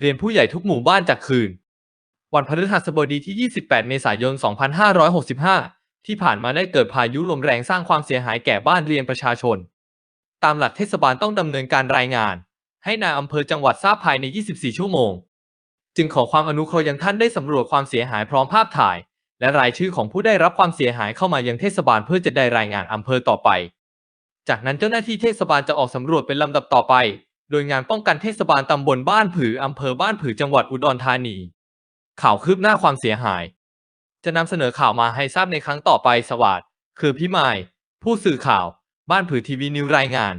เรียนผู้ใหญ่ทุกหมู่บ้านจากคืน วันพฤหัสบดีที่ 28 เมษายน 2565 ที่ผ่านมาได้เกิดพายุลมแรงสร้างความเสียหายแก่บ้านเรือนประชาชน ตามหลักเทศบาลต้องดำเนินการรายงาน ให้นายอำเภอจังหวัดทราบภายใน 24 ชั่วโมง จึงขอความอนุเคราะห์ยังท่านได้สำรวจความเสียหายพร้อมภาพถ่าย และรายชื่อของผู้ได้รับความเสียหายเข้ามายังเทศบาลเพื่อจะได้รายงานอำเภอต่อไป จากนั้นเจ้าหน้าที่เทศบาลจะออกสำรวจเป็นลำดับต่อไป โดยงานป้องกันเทศบาลตำบลบ้านผืออำเภอบ้านผือจังหวัดอุดรธานี ข่าวคืบหน้าความเสียหาย จะนำเสนอข่าวมาให้ทราบในครั้งต่อไปสวัสดคือพี่ไมายผู้สื่อข่าว บ้านผือทีวีนิวรายงาน